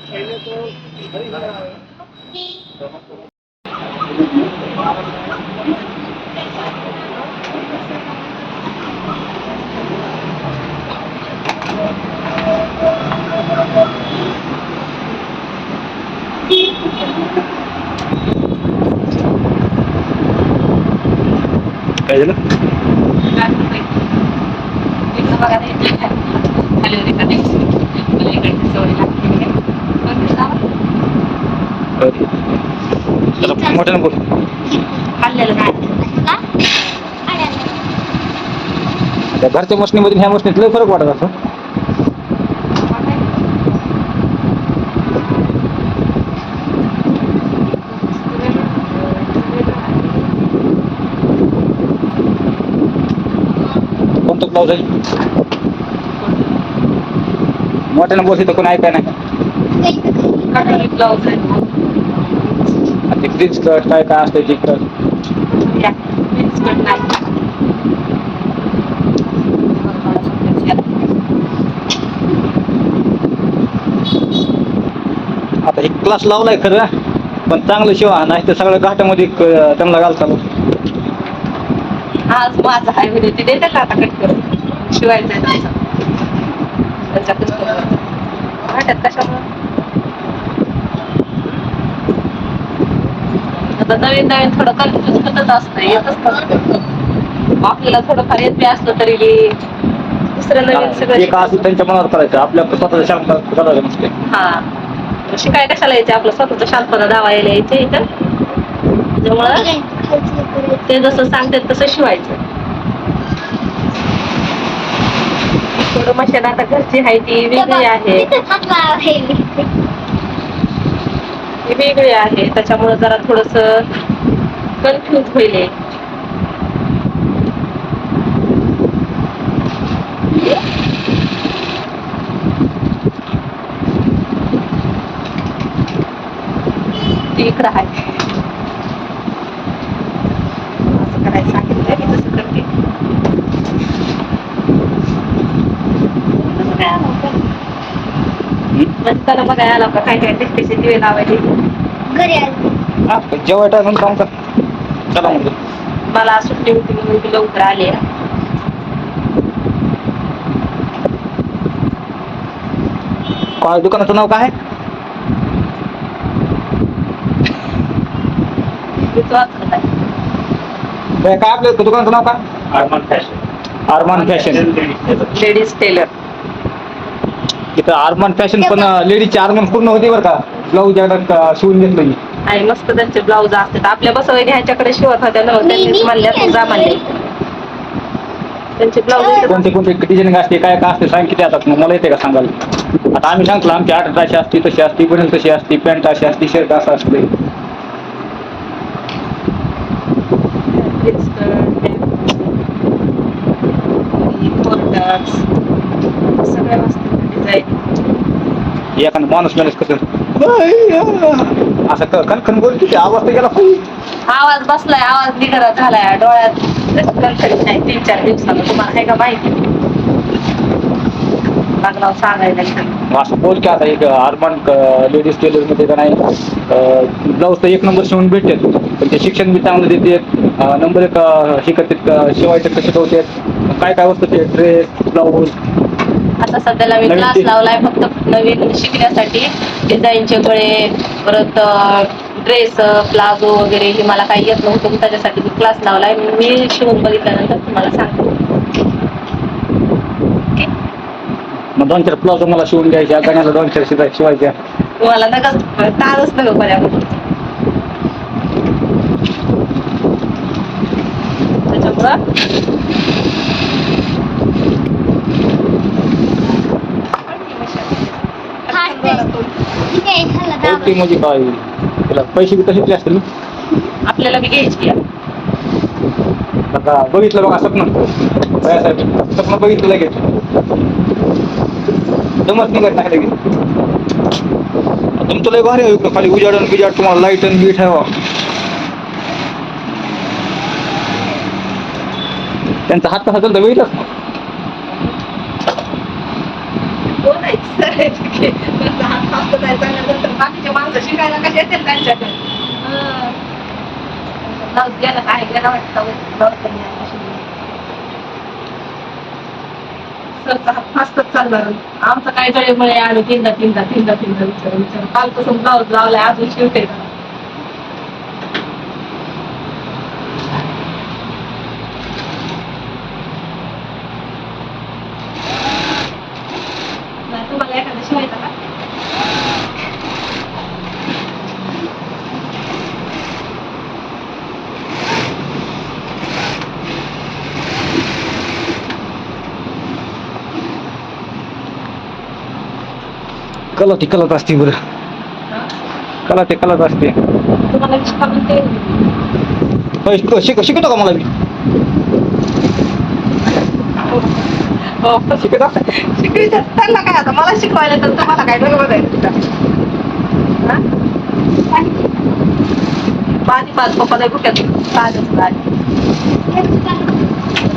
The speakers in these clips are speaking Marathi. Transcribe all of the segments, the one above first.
काय झालं इकडं बघा ते. खाली मोठ्यानं बोल. घरच्या मशनीमध्ये ह्या मशनीत लय फरक वाटत असं कोणतं ब्लाऊज आहे? मोठ्यानं बोल तर कोणी ऐकाय नाही. ब्लाऊज आहे. आणि ते ग्रीन स्कर्ट काय काय असतं नाही. आता हे क्लास लावलाय खरं पण चांगलं शिवा नाही तर सगळं घाटामध्ये त्यांना घाल चालू. आज माझा हाय व्हिडिओ ती देते का आता कट करून. शिवायचा त्यांचा. वाटत कशामुळे? नवीन नवीन थोडं कन्फ्युज होतच असतं येतच नसतं. आपल्याला थोडंफार येत बी असलं तरी दुसरं नवीन सगळं एक असं त्यांच्या मनावर करायचं आपल्या स्वतःचं शांत करायचं नसते हा. शिकाय कशाला यायचे? आपलं स्वतःचा शांतपणा दावा यायला यायचे इथं. त्यामुळं ते जसं सांगतात तसं शिवायचं. थोडं मशीन आता घरची आहे ती वेगळी आहे. वेगळे आहे. त्याच्यामुळे जरा थोडस कन्फ्युज होईल ती इकडं आहे असं करायचं सांगितलंय मी तसं करते तसं काय आलं होतं? म्हणजे त्याला बघायला आला का काय काय टेस्टीचे दिवे लावायचे. हा जेव्हा कर चला म्हणजे मला सुट्टी होती म्हणून मी लवकर आले. काय दुकानाचं नाव काय? आहे मीच वाचलं नाही हे काय आपलं दुकानाचं नाव काय? Arman fashion Arman fashion ladies tailor तिथं आरमान फॅशन पण लेडीजची आरमान पूर्ण होती बरं का. ब्लाऊज शिवून घेतलं मी. आणि मस्त त्यांचे ब्लाऊज असतात. आपल्या बसवय ह्याच्याकडे शिवत होत्या ना त्यांनीच म्हणल्या तू जा म्हणले त्यांचे ब्लाऊज कोणते कोणते डिझाईनिंग असते काय काय असते सांग किती आता मला येते का सांगायला? आता आम्ही सांगतो आमची आठ अशी असते तशी असते बनेल तशी असते पॅन्ट अशी असते शर्ट असं असते. सगळ्या असतात एखादा माणूस मॅनेज कसं? असं बोलते ते आवाज तर गेला पाहिजे. आवाज बसलाय आवाज निघरा झालाय डोळ्यात कणकणी नाही तीन चार दिवसाला तुम्हाला आहे का माहिती? लागला सांगायला असं बोल की आता एक आरमान लेडीज टेलरमध्ये का नाही ब्लाऊज तर एक नंबर शिवून भेटते. पण ते शिक्षण बी चांगलं देते. नंबर एक का शिवायचं कसं शिकवतात काय काय वस्तू ते? ड्रेस ब्लाऊज आता सध्याला मी क्लास लावलाय फक्त नवीन शिकण्यासाठी. डिझाईनचे गळे परत ड्रेस प्लाझो वगैरे हे मला काही येत नव्हतं मी त्याच्यासाठी मी क्लास लावलाय. मी शिवून बघितल्यानंतर तुम्हाला सांगते. मग दोन चार ब्लाऊज मला शिवून द्यायच्या गाण्याला दोन चार शिवाय शिवायच्या. तुम्हाला नकच तारच नका पर्यावरण त्याच्यामुळं ओके म्हणजे काय? त्याला पैसे बी तसेच असतील ना? आपल्याला बी घ्यायची आहे. आता बघितलं बघा स्वप्न. साहेब स्वप्न बघितलं लगेच. जमत नाही लगेच. तुमचं लय भारी आहे इकडं. खाली उजाड आणि बिजाड तुम्हाला लाइट आणि बीट आहे त्यांचा हात कसा चालतं बघितलंच ना बोलायचं करायचं की त्यांचा जायचा नंतर बाकीचे माणसं शिकायला कसे येतील त्यांच्याकडे ब्लाऊज गेला काय? गेला वाटतं ब्लाऊज पण नाही चालणार आमचं काय गळेमुळे आम्ही तीनदा तीनदा तीनदा तीनदा विचार विचार कालपासून ब्लाऊज लावलाय अजून शिवते नाही तुम्हाला एखादा शिवायचा का कला ती कलाच असते बरं हा? कला ते कलाच असते तुम्हाला शिका म्हणते होय, शिक शिक- शिकवतो का मला मी हो शिकवतो शिकवायचं त्यांना काय आता मला शिकवायला तर तुम्हाला काय बरोबर आहे तिथं. हा? माझी पाच पप्पाला कुठ्यात साधच नाही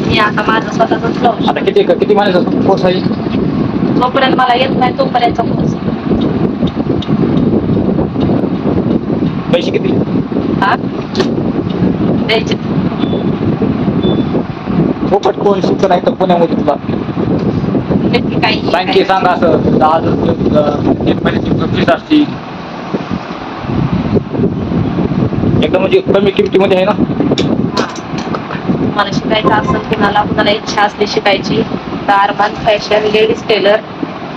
मी आता माझं स्वतःच ब्लाऊज आता किती किती महिन्याचा कोर्स आहे जोपर्यंत मला येत नाही तोपर्यंत पैसे किती? हा? द्यायचे. फोकट कोण शिकत नाही तर पुण्यामध्ये तुला? नक्की काही. बँके सांगा असं दहा हजार रुपये, अं, एक महिन्याची फीस असती एकदम म्हणजे कमी किमतीमध्ये आहे ना? मला शिकायचं असेल कुणाला कुणाला इच्छा असली शिकायची तर अरमान फॅशन लेडीज टेलर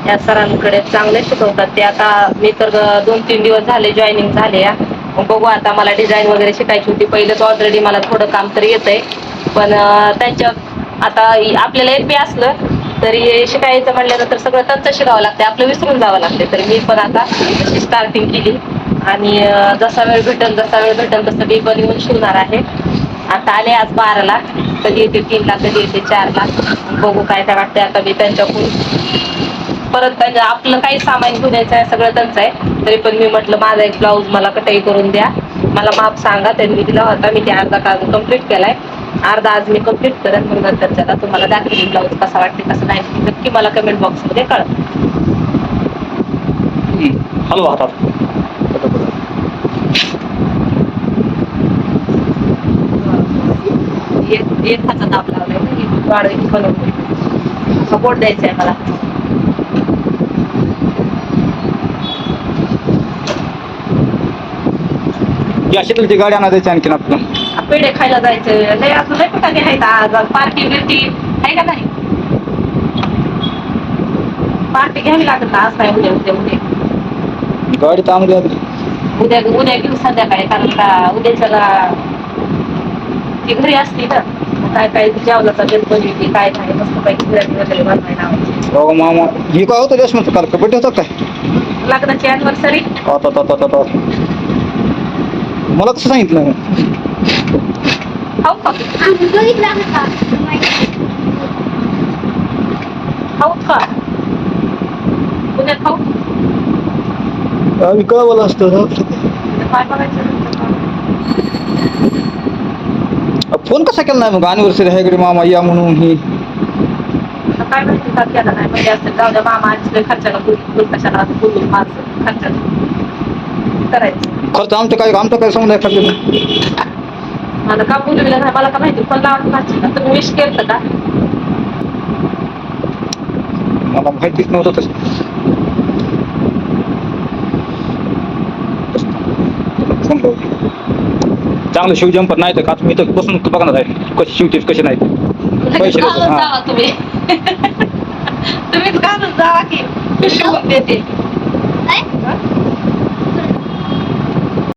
या सरांकडे चांगले शिकवतात. ते आता मी तर दोन तीन दिवस झाले जॉईनिंग झाले या. मग बघू आता मला डिझाईन वगैरे शिकायची होती. पहिलेच ऑलरेडी मला थोडं काम तरी येतंय. पण त्यांच्या आता आपल्याला आपल्याला एपी असलं तरी शिकायचं म्हटल्यानंतर सगळं त्यांचं शिकावं लागतं आपलं विसरून जावं लागते तर मी पण आता तशी स्टार्टिंग केली. आणि जसा वेळ भेटेल जसा वेळ भेटेल तसं मी पण येऊन शिवणार आहे. आता आले आज बाराला. कधी येते तीनला कधी येते चारला. बघू काय काय वाटतंय आता मी त्यांच्याकडून. परत त्यांच्या आपलं काही सामान घेऊन यायचं आहे सगळं त्यांचं आहे. तरी पण मी म्हटलं माझा एक ब्लाऊज मला कटाई करून द्या. मला माप सांगा त्यांनी मी दिला होता. मी ते अर्धा काज कंप्लीट केलाय. अर्धा आज मी कंप्लीट करेन. मग नंतर त्याला तुम्हाला दाखवेन ब्लाऊज कसा वाटते कसं नाही. नक्की मला कमेंट बॉक्समध्ये कळत हलवा हातात एक हाचा दाब लावलाय ना ही वाढवायची बनवली सपोर्ट द्यायचा आहे मला. या शेतलची गाडी आणा द्यायची आणखीन आपलं पेढे खायला जायचं. लय अजून लय कुठे आहेत आज. पार्टी बिर्टी आहे का नाही? पार्टी घ्यावी लागत आज नाही उद्या उद्या उद्या. गाडी चांगली आहे उद्या उद्या घेऊ संध्याकाळी कारण का उद्याच्याला ती घरी असती ना. मग काय काय जेवणाचा बनवली काय नाही मस्त पैकी बिर्याणी वगैरे बनवायला लावायची. अहो मामा ही काय होतं रेशमाचं काल कबड्डी होतं काय? लग्नाची अॅनिव्हर्सरी आता. मला कसं सांगितलं खाऊ का? खाऊ का? पुण्यात खाऊ? आम्ही कळवलं असतं? फोन कसा केला नाही मग? अनिव्हर्सरी आहे इकडे मामा या म्हणून ही. आता काय माहिती का केला नाही? म्हणजे असं जाऊ द्या मामा आणि खर्चाला बोलून कशाला? बोलून माणसं खर्चाला. करायचं. खर्च आमचं काय आमचं काय समजा मला का बोलविलं नाही? मला का माहिती? पण तुम्ही विश केलं का? मला माहितीच नव्हतं तसं. चांगलं शिव जंपर नाही तर का? मी तर बसून बघणार आहे कशी शिवतेस कसे नाही. पैसे तुम्ही. तुम्हीच घालून जावा की मी शिवून देते.